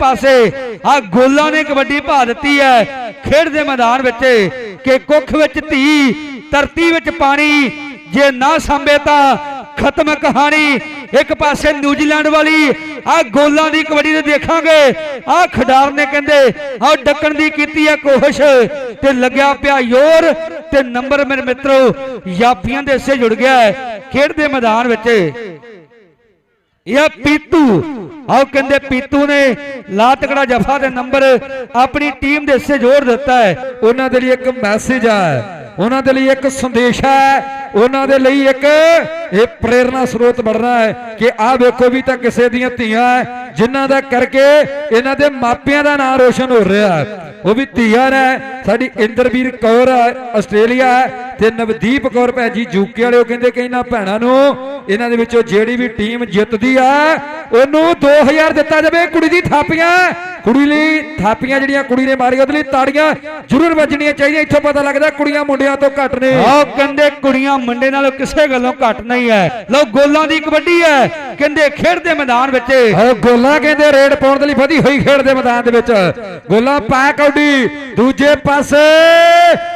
ਪਾਸੇ ਆ ਗੋਲਾਂ ਨੇ ਕਬੱਡੀ ਭਾ ਦਿੱਤੀ ਹੈ। ਖੇਡ ਦੇ ਮੈਦਾਨ ਵਿੱਚ ਕਿ ਕੁੱਖ ਵਿੱਚ ਧੀ, ਧਰਤੀ ਵਿੱਚ ਪਾਣੀ, ਜੇ ਨਾ ਸਾਂਭੇ ਤਾਂ ਖਤਮ ਕਹਾਣੀ। ਇੱਕ ਪਾਸੇ ਨਿਊਜ਼ੀਲੈਂਡ ਵਾਲੀ ਆ ਗੋਲਾਂ ਦੀ ਕਬੱਡੀ ਦੇ ਦੇਖਾਂਗੇ। ਆ ਖਿਡਾਰ ਨੇ ਕਹਿੰਦੇ, ਆ ਡੱਕਣ ਦੀ ਕੀਤੀ ਹੈ ਕੋਸ਼ਿਸ਼ ਤੇ ਲੱਗਿਆ ਪਿਆ ਜ਼ੋਰ ਤੇ ਨੰਬਰ ਮੇਰੇ ਮਿੱਤਰੋ, ਯਾਪੀਆਂ ਦੇ ਹਿੱਸੇ ਜੁੜ ਗਿਆ ਹੈ। ਖੇਡ ਦੇ ਮੈਦਾਨ ਵਿੱਚ ਇਹ ਪੀਤੂ, ਆਓ ਕਹਿੰਦੇ ਪੀਤੂ ਨੇ ਲਾ ਤਕੜਾ ਜਫਾ ਦੇ ਨੰਬਰ ਆਪਣੀ ਟੀਮ ਦੇ ਹਿੱਸੇ ਜੋੜ ਦਿੱਤਾ ਹੈ। ਉਹਨਾਂ ਦੇ ਲਈ ਇੱਕ ਮੈਸੇਜ ਹੈ, ਉਹਨਾਂ ਦੇ ਲਈ ਇੱਕ ਸੰਦੇਸ਼ ਹੈ। ਉਹਨਾਂ ਦੇ ਲਈ ਇੱਕ ਇਹ ਪ੍ਰੇਰਣਾ ਸਰੋਤ ਬਣਨਾ ਹੈ ਕਿ ਆਹ ਵੇਖੋ ਵੀ ਤਾਂ ਕਿਸੇ ਦੀਆਂ ਧੀਆਂ ਹੈ, ਜਿਨ੍ਹਾਂ ਦਾ ਕਰਕੇ ਇਹਨਾਂ ਦੇ ਮਾਪਿਆਂ ਦਾ ਨਾਮ ਰੋਸ਼ਨ ਹੋ ਰਿਹਾ ਹੈ। ਉਹ ਵੀ ਧੀਆਂ ਨੇ ਸਾਡੀ ਇੰਦਰਵੀਰ ਕੌਰ ਆਸਟ੍ਰੇਲੀਆ ਤੇ ਨਵਦੀਪ ਕੌਰ ਭੈਣ ਜੀ ਯੂਕੇ ਵਾਲੇ ਉਹ ਕਹਿੰਦੇ ਕਿ ਇਹਨਾਂ ਭੈਣਾਂ ਨੂੰ ਇਹਨਾਂ ਦੇ ਵਿੱਚੋਂ ਜਿਹੜੀ ਵੀ ਟੀਮ ਜਿੱਤਦੀ ਆ ਉਹਨੂੰ 2000 ਦਿੱਤਾ ਜਾਵੇ ਕੁੜੀ ਦੀ ਥਾਪੀਆਂ। ਕੁੜੀ ਲਈ ਥਾਪੀਆਂ ਜਿਹੜੀਆਂ ਕੁੜੀ ਨੇ ਮਾਰੀ ਉਹਦੇ ਲਈ ਤਾੜੀਆਂ ਜ਼ਰੂਰ ਵੱਜਣੀਆਂ ਚਾਹੀਦੀਆਂ। ਇੱਥੋਂ ਪਤਾ ਲੱਗਦਾ ਕੁੜੀਆਂ ਮੁੰਡਿਆਂ ਤੋਂ ਘੱਟ ਨੇ। ਆਓ ਕਹਿੰਦੇ ਕੁੜੀਆਂ ਮੁੰਡੇ ਨਾਲੋਂ ਕਿਸੇ ਗੱਲੋਂ ਘੱਟ ਨਹੀਂ ਹੈ। ਲਓ ਗੋਲਾਂ ਦੀ ਕਬੱਡੀ ਹੈ। ਕਹਿੰਦੇ ਖੇਡ ਦੇ ਮੈਦਾਨ ਵਿੱਚ। ਉਹ ਗੋਲਾ ਕਹਿੰਦੇ ਰੇਡ ਪਾਉਣ ਦੇ ਲਈ ਵਧੀ ਹੋਈ ਖੇਡ ਦੇ ਮੈਦਾਨ ਦੇ ਵਿੱਚ। ਗੋਲਾ ਪਾ ਕੌਡੀ ਦੂਜੇ ਪਾਸੇ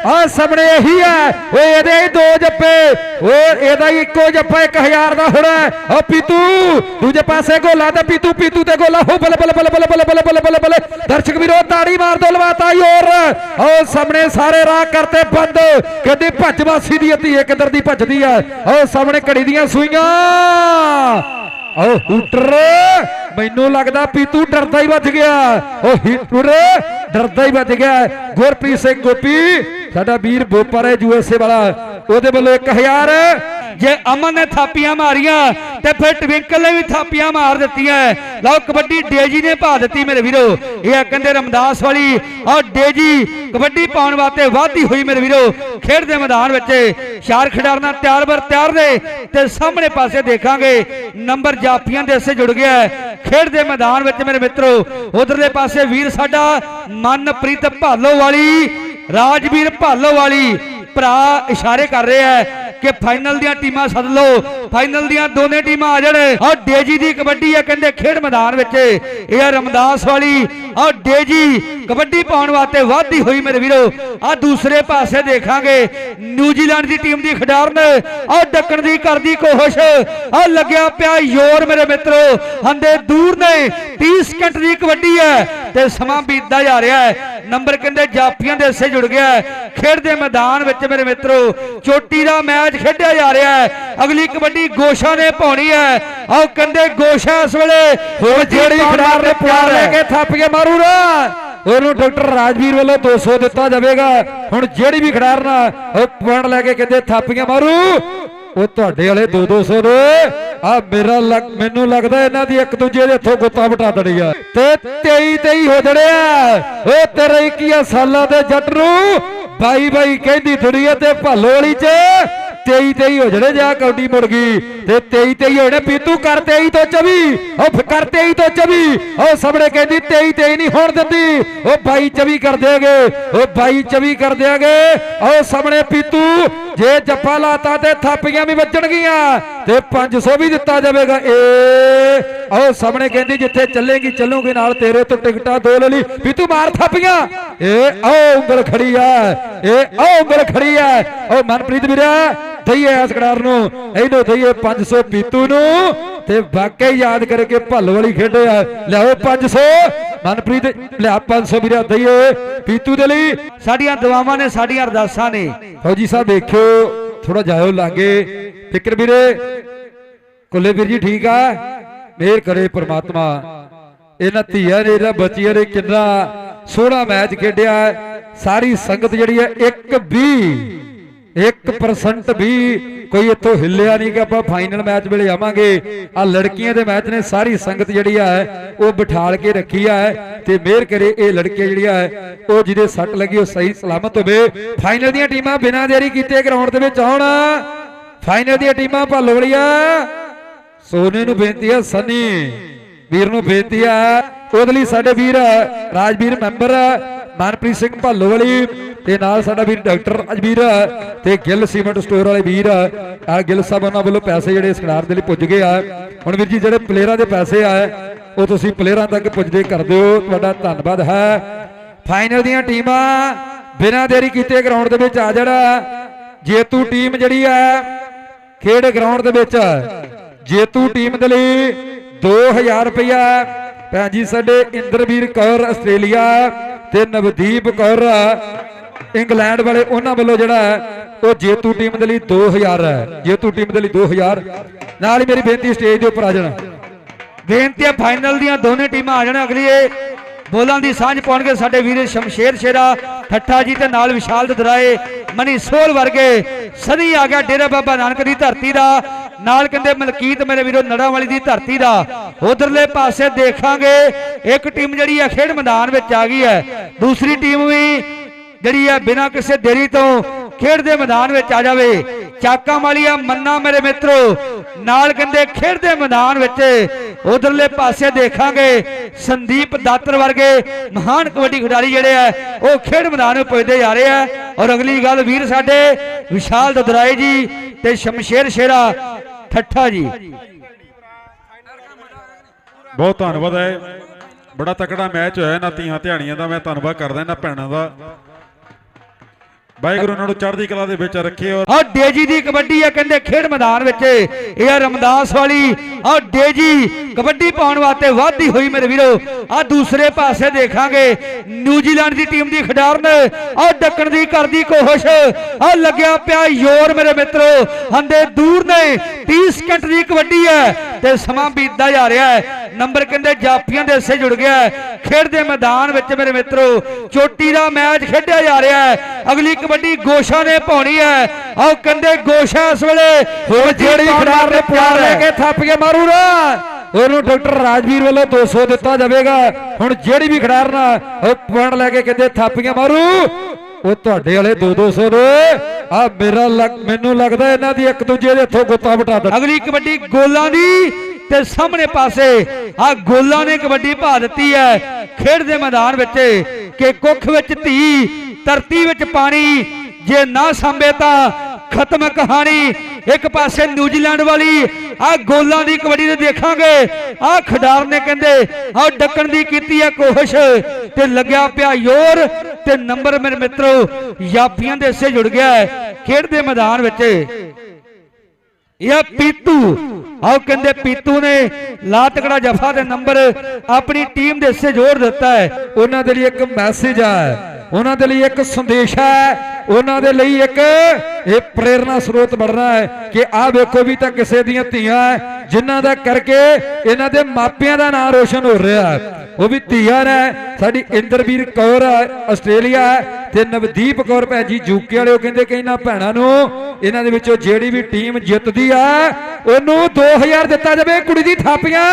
ਆ ਸਾਹਮਣੇ ਇਹੀ ਹੈ। ਓਏ, ਇਹਦੇ ਹੀ ਦੋ ਜੱਪੇ ਓਏ, ਇਹਦਾ ਹੀ ਇੱਕੋ ਜੱਫਾ 1000 ਦਾ ਹੋਣਾ ਓ ਪੀਤੂ, ਦੂਜੇ ਪਾਸੇ ਗੋਲਾ ਤੇ ਪੀਤੂ ਪੀਤੂ ਤੇ ਗੋਲਾ। ਹੋ, ਬੱਲੇ ਬੱਲੇ ਬੱਲੇ ਬੱਲੇ ਬੱਲੇ ਬੱਲੇ ਬੱਲੇ ਬੱਲੇ ਬੱਲੇ। ਦਰਸ਼ਕ ਵੀਰੋ, ਤਾੜੀ ਮਾਰ ਦੋ ਲਵਾਤਾ ਯੋਰ ਓ ਸਾਹਮਣੇ ਸਾਰੇ ਰਾਹ ਕਰਤੇ ਬੰਦ। ਕਹਿੰਦੇ ਭੱਜ ਵਾਸੀ ਦੀ ਧੀ ਕਿੱਧਰ ਦੀ ਭੱਜਦੀ ਆ ਓ ਸਾਹਮਣੇ ਘੜੀ ਦੀਆਂ ਸੂਈਆਂ। ਓ ਹੂਟਰ। ਮੈਨੂੰ ਲੱਗਦਾ ਪੀਤੂ ਡਰਦਾ ਹੀ ਵੱਜ ਗਿਆ। ਓ ਹੀਟਰ, ਡਰਦਾ ਹੀ ਵੱਜ ਗਿਆ। ਗੁਰਪ੍ਰੀਤ ਸਿੰਘ ਗੋਪੀ ਸਾਡਾ ਵੀਰ ਬੋਪਰ ਹੈ ਯੂਐਸਏ ਵਾਲਾ। ਉਹਦੇ ਵੱਲੋਂ 1000 ਜੇ ਅਮਨ ਨੇ ਥਾਪੀਆਂ ਮਾਰੀਆਂ, ਤੇ ਫਿਰ ਟਵਿੰਕਲ ਨੇ ਵੀ ਥਾਪੀਆਂ ਮਾਰ ਦਿੱਤੀਆਂ। ਲਓ, ਕਬੱਡੀ ਡੇਜੀ ਨੇ ਭਾ ਦਿੱਤੀ ਮੇਰੇ ਵੀਰੋ। ਇਹ ਕਹਿੰਦੇ ਰਮਦਾਸ ਵਾਲੀ। ਔਰ ਡੇਜੀ ਕਬੱਡੀ ਪਾਉਣ ਵਾਸਤੇ ਵਾਧੀ ਹੋਈ ਮੇਰੇ ਵੀਰੋ। ਖੇਡ ਦੇ ਮੈਦਾਨ ਵਿੱਚ ਚਾਰ ਖਿਡਾਰਨਾ ਤਿਆਰ ਬਰ ਤਿਆਰ ਨੇ। ਤੇ ਸਾਹਮਣੇ ਪਾਸੇ ਦੇਖਾਂਗੇ, ਨੰਬਰ ਜਾਫੀਆਂ ਦੇ ਹਿੱਸੇ ਜੁੜ ਗਿਆ। ਖੇਡ ਦੇ ਮੈਦਾਨ ਵਿੱਚ ਮੇਰੇ ਮਿੱਤਰੋ, ਉਧਰਲੇ ਪਾਸੇ ਵੀਰ ਸਾਡਾ ਮਨਪ੍ਰੀਤ ਭਾਲੋ ਵਾਲੀ। ਰਾਜਵੀਰ ਭਾਲੋ ਵਾਲੀ ਭਰਾ ਇਸ਼ਾਰੇ ਕਰ ਰਿਹਾ ਹੈ ਕਿ ਫਾਈਨਲ ਦੀਆਂ ਟੀਮਾਂ ਸੱਦ ਲਓ। ਫਾਈਨਲ ਦੀਆਂ ਦੋਨੇ ਟੀਮਾਂ ਆ ਜਾਣ। ਔਰ ਡੇਜੀ ਦੀ ਕਬੱਡੀ ਹੈ ਕਹਿੰਦੇ ਖੇਡ ਮੈਦਾਨ ਵਿੱਚ। ਇਹ ਰਮਦਾਸ ਵਾਲੀ। ਔਰ ਡੇਜੀ ਕਬੱਡੀ ਪਾਉਣ ਵਾਸਤੇ ਵਾਧੀ ਹੋਈ ਮੇਰੇ ਵੀਰੋ। ਆ ਦੂਸਰੇ ਪਾਸੇ ਦੇਖਾਂਗੇ। ਨਿਊਜ਼ੀਲੈਂਡ ਦੀ ਟੀਮ ਦੀ ਖਿਡਾਰਨ। ਔਰ ਡੱਕਣ ਦੀ ਕਰਦੀ ਕੋਸ਼ਿਸ਼। ਆ ਲੱਗਿਆ ਪਿਆ ਜ਼ੋਰ ਮੇਰੇ ਮਿੱਤਰੋ। ਹੰਦੇ ਦੂਰ ਨੇ। 30 ਸਕਿੰਟ ਦੀ ਕਬੱਡੀ ਹੈ ਤੇ ਸਮਾਂ ਬੀਤਦਾ ਜਾ ਰਿਹਾ ਹੈ। ਨੰਬਰ ਕਹਿੰਦੇ ਜਾਫੀਆਂ ਦੇ ਹਿੱਸੇ ਜੁੜ ਗਿਆ। ਖੇਡ ਦੇ ਮੈਦਾਨ ਵਿੱਚ ਮੇਰੇ ਮਿੱਤਰੋ ਚੋਟੀ ਦਾ ਮੈਚ ਖੇਡਿਆ ਜਾ ਰਿਹਾ ਹੈ। ਅਗਲੀ ਕਬੱਡੀ ਗੋਸ਼ਾ ਨੇ ਪਾਉਣੀ ਹੈ। ਆਓ ਕਹਿੰਦੇ ਗੋਸ਼ਾ ਇਸ ਵੇਲੇ। ਹੁਣ ਜਿਹੜੀ ਖਿਡਾਰ ਨੇ ਪਿਆਰ ਲੈ ਕੇ ਥੱਪ ਕੇ ਮਾਰੂ ਨਾ। ਉਹਨੂੰ ਡਾਕਟਰ ਰਾਜਵੀਰ ਵੱਲੋਂ 200 ਦਿੱਤਾ ਜਾਵੇਗਾ। ਹੁਣ ਜਿਹੜੀ ਵੀ ਖਿਡਾਰ ਨਾ ਉਹ ਪੁਆਇੰਟ ਲੈ ਕੇ ਕਹਿੰਦੇ ਥਾਪੀਆਂ ਮਾਰੂ। ਉਹ ਤੁਹਾਡੇ ਵਾਲੇ 2 200 ਦੇ। ਆ ਮੇਰਾ ਲੱਗ- ਮੈਨੂੰ ਲੱਗਦਾ ਇਹਨਾਂ ਦੀ ਇੱਕ ਦੂਜੇ ਦੇ ਹੱਥੋਂ ਗੁੱਤਾ ਵਟਾ ਦੇਣੀ ਆ। ਤੇ 23 23 ਹੋ ਜੜਿਆ ਉਹ ਤੇਰੇ 21 ਸਾਲਾਂ ਦੇ ਜੱਟ ਨੂੰ ਬਾਈ ਬਾਈ ਕਹਿੰਦੀ ਦੁਨੀਆ ਤੇ ਭਾਲੋ ਵਾਲੀ ਚ। 23 23 ਹੋ ਜੜੇ ਜਾ ਕੌਡੀ ਮੁੜ ਗਈ, ਤੇ 23 23 ਹੋਣੇ ਪੀਤੂ ਕਰ 23 ਤੋਂ 24 ਉਹ ਕਰ 23 ਤੋਂ 24 ਉਹ ਸਾਹਮਣੇ ਕਹਿੰਦੀ 23 23 ਨਹੀਂ ਹੋਣ ਦਿੰਦੀ, ਉਹ 22 24 ਕਰ ਦੇਗੇ ਉਹ 22 24 ਕਰ ਦੇਗੇ ਉਹ ਸਾਹਮਣੇ ਪੀਤੂ, ਜੇ ਜੱਫਾ ਲਾਤਾ ਤੇ ਥਾਪੀਆਂ ਵੀ ਵੱਜਣਗੀਆਂ ਤੇ 500 ਵੀ ਦਿੱਤਾ ਜਾਵੇਗਾ, ਏ, ਉਹ ਸਾਹਮਣੇ ਕਹਿੰਦੀ ਜਿੱਥੇ ਚੱਲੇਗੀ, ਚੱਲੂਗੀ, ਨਾਲ ਤੇਰੇ ਤੋਂ ਟਿਕਟਾਂ ਦੋ ਲੈ ਲਈ, ਪੀਤੂ ਮਾਰ ਥਾਪੀਆਂ ਏ ਉਹ ਉਂਗਲ ਖੜੀ ਆ, ਏ ਉਹ ਉਂਗਲ ਖੜੀ ਆ। ਉਹ ਮਨਪ੍ਰੀਤ ਵੀਰਾ, ਦਈਏ ਇਸ ਖਿਡਾਰ ਨੂੰ, ਇਹਨੂੰ ਦਈਏ 500 ਪੀਤੂ ਨੂੰ ਤੇ ਵਾਕਈ ਯਾਦ ਕਰਕੇ ਭੱਲ ਵਾਲੀ ਖੇਡਿਆ ਲਿਆਓ 500 ਮਨਪ੍ਰੀਤ, ਲਿਆ 500 ਵੀਰਾ, ਦਈਏ ਪੀਤੂ ਦੇ ਲਈ। ਸਾਡੀਆਂ ਦੁਆਵਾਂ ਨੇ, ਸਾਡੀਆਂ ਅਰਦਾਸਾਂ ਨੇ। ਫੌਜੀ ਸਾਹਿਬ ਦੇਖਿਓ ਥੋੜਾ ਜਾਇਓ ਲਾਗੇ। ਫਿਕਰ ਵੀਰੇ, ਕੁੱਲੇ ਵੀਰ ਜੀ ਠੀਕ ਆ? ਮਿਹਰ ਕਰੇ ਪ੍ਰਮਾਤਮਾ। ਇਹਨਾਂ ਧੀਆਂ ਨੇ, ਇਹਨਾਂ ਬੱਚੀਆਂ ਨੇ ਕਿੰਨਾ ਸੋਹਣਾ ਮੈਚ ਖੇਡਿਆ ਹੈ। ਸਾਰੀ ਸੰਗਤ ਜਿਹੜੀ ਹੈ, ਇੱਕ ਵੀ 1% ਵੀ ਕੋਈ ਇੱਥੋਂ ਹਿੱਲਿਆ ਨਹੀਂ ਕਿ ਆਪਾਂ ਫਾਈਨਲ ਮੈਚ ਵੇਲੇ ਆਵਾਂਗੇ। ਆ ਲੜਕੀਆਂ ਦੇ ਮੈਚ ਨੇ, ਸਾਰੀ ਸੰਗਤ ਜਿਹੜੀ ਆ, ਉਹ ਬਿਠਾਲ ਕੇ ਰੱਖੀ ਆ ਤੇ ਮਿਹਰ ਕਰੇ ਇਹ ਲੜਕੀਆਂ ਜਿਹੜੀਆਂ ਹੈ ਉਹ ਜਿਹਦੇ ਸੱਟ ਲੱਗੀ, ਉਹ ਸਹੀ ਸਲਾਮਤ ਹੋਵੇ। ਫਾਈਨਲ ਦੀਆਂ ਟੀਮਾਂ ਬਿਨਾਂ ਦੇਰੀ ਕੀਤੇ ਗਰਾਊਂਡ ਦੇ ਵਿੱਚ ਆਉਣ। ਫਾਈਨਲ ਦੀਆਂ ਟੀਮਾਂ ਭੱਲ ਵਾਲੀਆਂ ਸੋਨੇ ਨੂੰ ਬੇਨਤੀ ਆ, ਸਨੀ, ਵੀਰ ਨੂੰ ਬੇਨਤੀ ਆ ਉਹਦੇ ਲਈ ਸਾਡੇ ਵੀਰ, ਰਾਜਵੀਰ ਮੈਂਬਰ ਮਨਪ੍ਰੀਤ ਸਿੰਘ ਭੱਲੋ ਵਾਲੀ ਤੇ ਨਾਲ ਸਾਡਾ ਵੀਰ ਡਾਕਟਰ ਅਜਵੀਰ ਤੇ ਗਿੱਲ ਸੀਮੈਂਟ ਸਟੋਰ ਵਾਲੇ ਵੀਰ, ਆ ਗਿੱਲ ਸਾਹਿਬ ਉਹਨਾਂ ਵੱਲੋਂ ਪੈਸੇ ਜਿਹੜੇ ਇਸ ਦੇ ਲਈ ਪੁੱਜ ਗਏ ਆ। ਹੁਣ ਵੀਰ ਜੀ, ਜਿਹੜੇ ਪਲੇਅਰਾਂ ਦੇ ਪੈਸੇ ਆ, ਉਹ ਤੁਸੀਂ ਪਲੇਅਰਾਂ ਤੱਕ ਪੁੱਜਦੇ ਕਰਦੇ ਹੋ। ਤੁਹਾਡਾ ਧੰਨਵਾਦ ਹੈ। ਫਾਈਨਲ ਦੀਆਂ ਟੀਮਾਂ ਬਿਨਾਂ ਦੇਰੀ ਕੀਤੇ ਗਰਾਊਂਡ ਦੇ ਵਿੱਚ ਆ ਜਾਣਾ। ਜੇਤੂ ਟੀਮ ਜਿਹੜੀ ਹੈ ਖੇਡ ਗਰਾਊਂਡ ਦੇ ਵਿੱਚ ਜੇਤੂ ਟੀਮ ਦੇ ਲਈ 2000 ਰੁਪਇਆ ਭੈਣ ਜੀ, ਸਾਡੇ ਇੰਦਰਵੀਰ ਕੌਰ ਆਸਟ੍ਰੇਲੀਆ ਤੇ ਨਵਦੀਪ ਕੌਰ ਇੰਗਲੈਂਡ ਵਾਲੇ ਉਹਨਾਂ ਵੱਲੋਂ ਜਿਹੜਾ ਉਹ ਜੇਤੂ ਟੀਮ ਦੇ ਲਈ 2000 ਹੈ। ਜੇਤੂ ਟੀਮ ਦੇ ਲਈ 2000 ਨਾਲ ਹੀ ਮੇਰੀ ਬੇਨਤੀ ਸਟੇਜ ਦੇ ਉੱਪਰ ਆ ਜਾਣਾ। ਬੇਨਤੀ ਹੈ ਫਾਈਨਲ ਦੀਆਂ ਦੋਨੇ ਟੀਮਾਂ ਆ ਜਾਣ ਅਗਲੀ ਬੋਲਾਂ ਦੀ ਸਾਂਝ ਪਾਉਣਗੇ ਸਾਡੇ ਵੀਰ ਸ਼ਮਸ਼ੇਰ ਸ਼ੇਰਾ, ਠੱਠਾ ਜੀ ਤੇ ਨਾਲ ਵਿਸ਼ਾਲ ਦਰਾਏ ਮਨੀ ਸੋਲ ਵਰਗੇ ਸਦੀ ਆ ਗਿਆ, ਡੇਰਾ ਬਾਬਾ ਨਾਨਕ ਦੀ ਧਰਤੀ ਦਾ। ਨਾਲ ਕਹਿੰਦੇ ਮਲਕੀਤ ਮੇਰੇ ਵੀਰੋ, ਨੜਾਂ ਵਾਲੀ ਦੀ ਧਰਤੀ ਦਾ। ਉਧਰਲੇ ਪਾਸੇ ਦੇਖਾਂਗੇ, ਇੱਕ ਟੀਮ ਜਿਹੜੀ ਹੈ ਖੇਡ ਮੈਦਾਨ ਵਿੱਚ ਆ ਗਈ ਹੈ। ਦੂਸਰੀ ਟੀਮ ਵੀ ਜਿਹੜੀ ਹੈ ਬਿਨਾਂ ਕਿਸੇ ਦੇਰੀ ਤੋਂ ਖੇਡ ਦੇ ਮੈਦਾਨ ਵਿੱਚ ਆ ਜਾਵੇ। ਚਾਕਾਂ ਵਾਲੀਆ ਮੰਨਾ ਮੇਰੇ ਮਿੱਤਰੋ, ਨਾਲ ਕਹਿੰਦੇ ਖੇਡ ਦੇ ਮੈਦਾਨ ਵਿੱਚ ਉਧਰਲੇ ਪਾਸੇ ਦੇਖਾਂਗੇ, ਸੰਦੀਪ ਦਾਤਰ ਵਰਗੇ ਮਹਾਨ ਕਬੱਡੀ ਖਿਡਾਰੀ ਜਿਹੜੇ ਆ ਉਹ ਖੇਡ ਮੈਦਾਨ ਵਿੱਚ ਪੁੱਜਦੇ ਜਾ ਰਹੇ ਆ ਔਰ ਅਗਲੀ ਗੱਲ ਵੀਰ ਸਾਡੇ, ਵਿਸ਼ਾਲ ਦਦਰਾਏ ਜੀ ਤੇ ਸ਼ਮਸ਼ੇਰ ਸ਼ੇਰਾ ਠੱਠਾ ਜੀ। ਬਹੁਤ ਧੰਨਵਾਦ ਹੈ। ਬੜਾ ਤਕੜਾ ਮੈਚ ਹੋਇਆ ਇਹਨਾਂ ਤੀਆਂ ਧਿਆਣੀਆਂ ਦਾ, ਮੈਂ ਧੰਨਵਾਦ ਕਰਦਾ ਇਹਨਾਂ ਭੈਣਾਂ ਦਾ। ਵਾਹਿਗੁਰੂ ਉਹਨਾਂ ਨੂੰ ਚੜ੍ਹਦੀ ਕਲਾ ਦੇ ਵਿੱਚ ਰੱਖੇ ਔਰ ਔਰ ਡੇਜੀ ਦੀ ਕਬੱਡੀ ਹੈ ਕਹਿੰਦੇ ਖੇਡ ਮੈਦਾਨ ਵਿੱਚ। ਇਹ ਰਮਦਾਸ ਵਾਲੀ। ਔਰ ਡੇਜੀ ਕਬੱਡੀ ਪਾਉਣ ਵਾਸਤੇ ਵਾਧੀ ਹੋਈ ਮੇਰੇ ਵੀਰੋ। ਆ ਦੂਸਰੇ ਪਾਸੇ ਦੇਖਾਂਗੇ। ਨਿਊਜ਼ੀਲੈਂਡ ਦੀ ਟੀਮ ਦੀ ਖਿਡਾਰਨ। ਔਰ ਡੱਕਣ ਦੀ ਕਰਦੀ ਕੋਸ਼ਿਸ਼। ਆ ਲੱਗਿਆ ਪਿਆ ਯੋਰ ਮੇਰੇ ਮਿੱਤਰੋ। ਹੰਦੇ ਦੂਰ ਨੇ। 30 ਸਕਿੰਟ ਦੀ ਕਬੱਡੀ ਹੈ ਤੇ ਸਮਾਂ ਬੀਤਦਾ ਜਾ ਰਿਹਾ ਹੈ। ਨੰਬਰ ਕਹਿੰਦੇ ਜਾਫੀਆਂ ਦੇ ਹਿੱਸੇ ਜੁੜ ਗਿਆ ਹੈ। ਖੇਡ ਦੇ ਮੈਦਾਨ ਵਿੱਚ ਮੇਰੇ ਮਿੱਤਰੋ ਚੋਟੀ ਦਾ ਮੈਚ ਖੇਡਿਆ ਜਾ ਰਿਹਾ ਹੈ। ਅਗਲੀ ਕਬੱਡੀ ਗੋਸ਼ਾ ਨੇ ਪਾਉਣੀ ਹੈ। ਆਓ ਕਹਿੰਦੇ ਗੋਸ਼ਾ ਇਸ ਵੇਲੇ। ਹੁਣ ਜਿਹੜੀ ਖਿਡਾਰ ਨੇ ਪਿਆਰ ਲੈ ਕੇ ਥੱਪ ਕੇ ਮਾਰੂ ਨਾ। ਉਹਨੂੰ ਡਾਕਟਰ ਰਾਜਵੀਰ ਵੱਲੋਂ 200 ਦਿੱਤਾ ਜਾਵੇਗਾ। ਹੁਣ ਜਿਹੜੀ ਵੀ ਖਿਡਾਰ ਨਾ ਉਹ ਪੁਆਇੰਟ ਲੈ ਕੇ ਕਹਿੰਦੇ ਥੱਪ ਕੇ ਮਾਰੂ। ਉਹ ਤੁਹਾਡੇ ਵਾਲੇ 2-200 ਦੇ ਆ ਮੇਰਾ ਮੈਨੂੰ ਲੱਗਦਾ ਇਹਨਾਂ ਦੀ ਇੱਕ ਦੂਜੇ ਦੇ ਹੱਥੋਂ ਗੁੱਤਾ ਵਟਾ ਦਿੱਤਾ। ਅਗਲੀ ਕਬੱਡੀ ਗੋਲਾਂ ਦੀ ਤੇ ਸਾਹਮਣੇ ਪਾਸੇ ਆ ਗੋਲਾਂ ਨੇ ਕਬੱਡੀ ਪਾ ਦਿੱਤੀ ਹੈ। ਖੇਡ ਦੇ ਮੈਦਾਨ ਵਿੱਚ ਕਿ ਕੁੱਖ ਵਿੱਚ ਧੀ, ਧਰਤੀ ਵਿੱਚ ਪਾਣੀ, ਜੇ ਨਾ ਸਾਂਭੇ ਤਾਂ ਖਤਮ ਕਹਾਣੀ। ਇੱਕ ਪਾਸੇ ਨਿਊਜ਼ੀਲੈਂਡ ਵਾਲੀ ਆ ਗੋਲਾਂ ਦੀ ਕਬੱਡੀ ਤੇ ਦੇਖਾਂਗੇ। ਆ ਖਿਡਾਰ ਨੇ ਕਹਿੰਦੇ, ਆ ਡੱਕਣ ਦੀ ਕੀਤੀ ਹੈ ਕੋਸ਼ਿਸ਼ ਤੇ ਲੱਗਿਆ ਪਿਆ ਯੋਰ ਤੇ ਨੰਬਰ ਮੇਰੇ ਮਿੱਤਰੋ, ਯਾਪੀਆਂ ਦੇ ਹਿੱਸੇ ਜੁੜ ਗਿਆ ਹੈ। ਖੇਡ ਦੇ ਮੈਦਾਨ ਵਿੱਚ ਇਹ ਪੀਤੂ ਆਓ ਕਹਿੰਦੇ ਪੀਤੂ ਨੇ ਲਾ ਤਕੜਾ ਜਫਾ ਦੇ ਨੰਬਰ ਆਪਣੀ ਟੀਮ ਦੇ ਹਿੱਸੇ ਜੋੜ ਦਿੱਤਾ ਹੈ। ਉਹਨਾਂ ਦੇ ਲਈ ਇੱਕ ਮੈਸੇਜ ਹੈ ਉਹਨਾਂ ਦੇ ਲਈ ਇੱਕ ਸੰਦੇਸ਼ ਹੈ ਉਹਨਾਂ ਦੇ ਲਈ ਇੱਕ ਇਹ ਪ੍ਰੇਰਣਾ ਸਰੋਤ ਬਣਨਾ ਹੈ ਕਿ ਆਹ ਵੇਖੋ ਵੀ ਤਾਂ ਕਿਸੇ ਦੀਆਂ ਧੀਆਂ ਹੈ, ਜਿਨ੍ਹਾਂ ਦਾ ਕਰਕੇ ਇਹਨਾਂ ਦੇ ਮਾਪਿਆਂ ਦਾ ਨਾਮ ਰੋਸ਼ਨ ਹੋ ਰਿਹਾ ਹੈ। ਉਹ ਵੀ ਧੀਆਂ ਨੇ। ਸਾਡੀ ਇੰਦਰਵੀਰ ਕੌਰ ਹੈ, ਆਸਟ੍ਰੇਲੀਆ ਹੈ, ਤੇ ਨਵਦੀਪ ਕੌਰ ਭੈਣ ਜੀ ਯੂਕੇ ਵਾਲੇ ਉਹ ਕਹਿੰਦੇ ਕਿ ਇਹਨਾਂ ਭੈਣਾਂ ਨੂੰ ਇਹਨਾਂ ਦੇ ਵਿੱਚੋਂ ਜਿਹੜੀ ਵੀ ਟੀਮ ਜਿੱਤਦੀ ਆ ਉਹਨੂੰ 2000 ਦਿੱਤਾ ਜਾਵੇ। ਕੁੜੀ ਦੀ ਥਾਪੀਆਂ।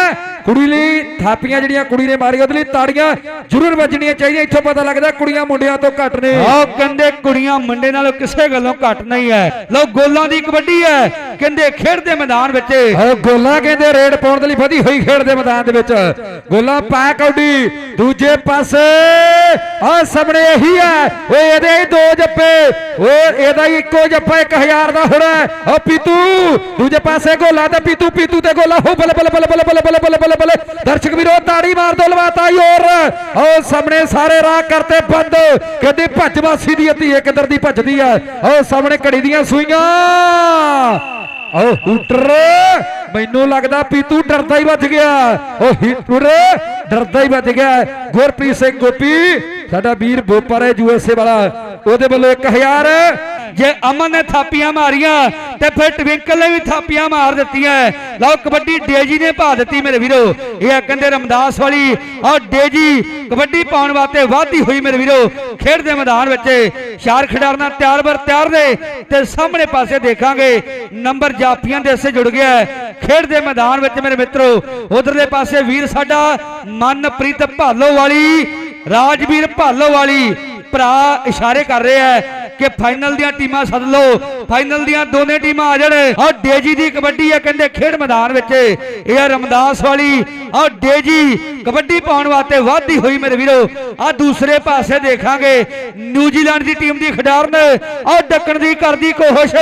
ਕੁੜੀ ਲਈ ਥਾਪੀਆਂ ਜਿਹੜੀਆਂ ਕੁੜੀ ਨੇ ਮਾਰੀ ਉਹਦੇ ਲਈ ਤਾੜੀਆਂ ਜ਼ਰੂਰ ਵੱਜਣੀਆਂ ਚਾਹੀਦੀਆਂ। ਇੱਥੋਂ ਪਤਾ ਲੱਗਦਾ ਕੁੜੀਆਂ ਮੁੰਡਿਆਂ ਤੋਂ ਘੱਟ ਨੇ। ਆਓ ਕਹਿੰਦੇ ਕੁੜੀਆਂ ਮੁੰਡੇ ਨਾਲੋਂ ਕਿਸੇ ਗੱਲੋਂ ਘੱਟ ਨਹੀਂ ਹੈ। ਲਓ ਗੋਲਾਂ ਦੀ ਕਬੱਡੀ ਹੈ। ਕਹਿੰਦੇ ਖੇਡ ਦੇ ਮੈਦਾਨ ਵਿੱਚ। ਉਹ ਗੋਲਾ ਕਹਿੰਦੇ ਰੇਡ ਪਾਉਣ ਦੇ ਲਈ ਵਧੀ ਹੋਈ ਖੇਡ ਦੇ ਮੈਦਾਨ ਦੇ ਵਿੱਚ। ਗੋਲਾ ਪਾ ਕੌਡੀ ਦੂਜੇ ਪਾਸੇ ਆ ਸਾਹਮਣੇ ਇਹੀ ਹੈ। ਓਏ, ਇਹਦੇ ਹੀ ਦੋ ਜੱਪੇ ਓਏ, ਇਹਦਾ ਹੀ ਇੱਕੋ ਜੱਪਾ 1000 ਦਾ ਹੋਣਾ ਓ ਪੀਤੂ, ਦੂਜੇ ਪਾਸੇ ਗੋਲਾ ਤੇ ਪੀਤੂ ਪੀਤੂ ਤੇ ਗੋਲਾ। ਹੋ, ਬੱਲੇ ਬੱਲੇ ਬੱਲੇ ਬੱਲੇ ਬੱਲੇ ਬੱਲੇ ਬੱਲੇ ਬੱਲੇ ਦਰਸ਼ਕ ਵੀਰੋ, ਤਾੜੀ ਮਾਰ ਦੋ ਲਵਾਤਾ ਯੋਰ ਓ ਸਾਹਮਣੇ ਸਾਰੇ ਰਾਹ ਕਰਤੇ ਬੰਦ। ਕਹਿੰਦੇ ਭੱਜ ਵਾਸੀ ਦੀ ਧੀ ਕਿੱਧਰ ਦੀ ਭੱਜਦੀ ਆ ਓ ਸਾਹਮਣੇ ਘੜੀ ਦੀਆਂ ਸੂਈਆਂ। ਓ ਹੂਟਰ। ਮੈਨੂੰ ਲੱਗਦਾ ਪੀਤੂ ਡਰਦਾ ਹੀ ਵੱਜ ਗਿਆ। ਓ ਹੀਟਰ, ਡਰਦਾ ਹੀ ਵੱਜ ਗਿਆ। ਗੁਰਪ੍ਰੀਤ ਸਿੰਘ ਗੋਪੀ, ਸਾਡਾ ਵੀਰ ਬੋਪਰ ਯੂਐਸਏ ਵਾਲਾ, ਉਹਦੇ ਵੱਲੋਂ 1000 ਜੇ ਅਮਨ ਨੇ ਥਾਪੀਆਂ ਮਾਰੀਆਂ, ਤੇ ਫਿਰ ਟਵਿੰਕਲ ਨੇ ਵੀ ਥਾਪੀਆਂ ਮਾਰ ਦਿੱਤੀਆਂ। ਲਓ, ਕਬੱਡੀ ਡੇਜੀ ਨੇ ਪਾ ਦਿੱਤੀ ਮੇਰੇ ਵੀਰੋ। ਇਹ ਕਹਿੰਦੇ ਰਮਦਾਸ ਵਾਲੀ। ਔਰ ਡੇਜੀ ਕਬੱਡੀ ਪਾਉਣ ਵਾਸਤੇ ਵਾਧੀ ਹੋਈ ਮੇਰੇ ਵੀਰੋ। ਖੇਡ ਦੇ ਮੈਦਾਨ ਵਿੱਚ ਸ਼ਾਰ ਖਿਡਾਰਨਾ ਤਿਆਰ ਬਰ ਤਿਆਰ ਨੇ। ਤੇ ਸਾਹਮਣੇ ਪਾਸੇ ਦੇਖਾਂਗੇ, ਨੰਬਰ ਜਾਫੀਆਂ ਦੇ ਹਿੱਸੇ ਜੁੜ ਗਿਆ। ਖੇਡ ਦੇ ਮੈਦਾਨ ਵਿੱਚ ਮੇਰੇ ਮਿੱਤਰੋ, ਉਧਰਲੇ ਪਾਸੇ ਵੀਰ ਸਾਡਾ ਮਨਪ੍ਰੀਤ ਭਾਲੋ ਵਾਲੀ, ਰਾਜਵੀਰ ਭਾਲੋ ਵਾਲੀ। ਭਰਾ ਇਸ਼ਾਰੇ ਕਰ ਰਿਹਾ ਹੈ ਕਿ ਫਾਈਨਲ ਦੀਆਂ ਟੀਮਾਂ ਸੱਦ ਲਓ। ਫਾਈਨਲ ਦੀਆਂ ਦੋਨੇ ਟੀਮਾਂ ਆ ਜਾਣ। ਔਰ ਡੇਜੀ ਦੀ ਕਬੱਡੀ ਹੈ ਕਹਿੰਦੇ ਖੇਡ ਮੈਦਾਨ ਵਿੱਚ। ਇਹ ਆ ਰਮਦਾਸ ਵਾਲੀ। ਔਰ ਡੇਜੀ ਕਬੱਡੀ ਪਾਉਣ ਵਾਸਤੇ ਵਾਧੀ ਹੋਈ ਮੇਰੇ ਵੀਰੋ। ਆ ਦੂਸਰੇ ਪਾਸੇ ਦੇਖਾਂਗੇ। ਨਿਊਜ਼ੀਲੈਂਡ ਦੀ ਟੀਮ ਦੀ ਖਿਡਾਰਨ। ਔਰ ਡੱਕਣ ਦੀ ਕਰਦੀ ਕੋਸ਼ਿਸ਼।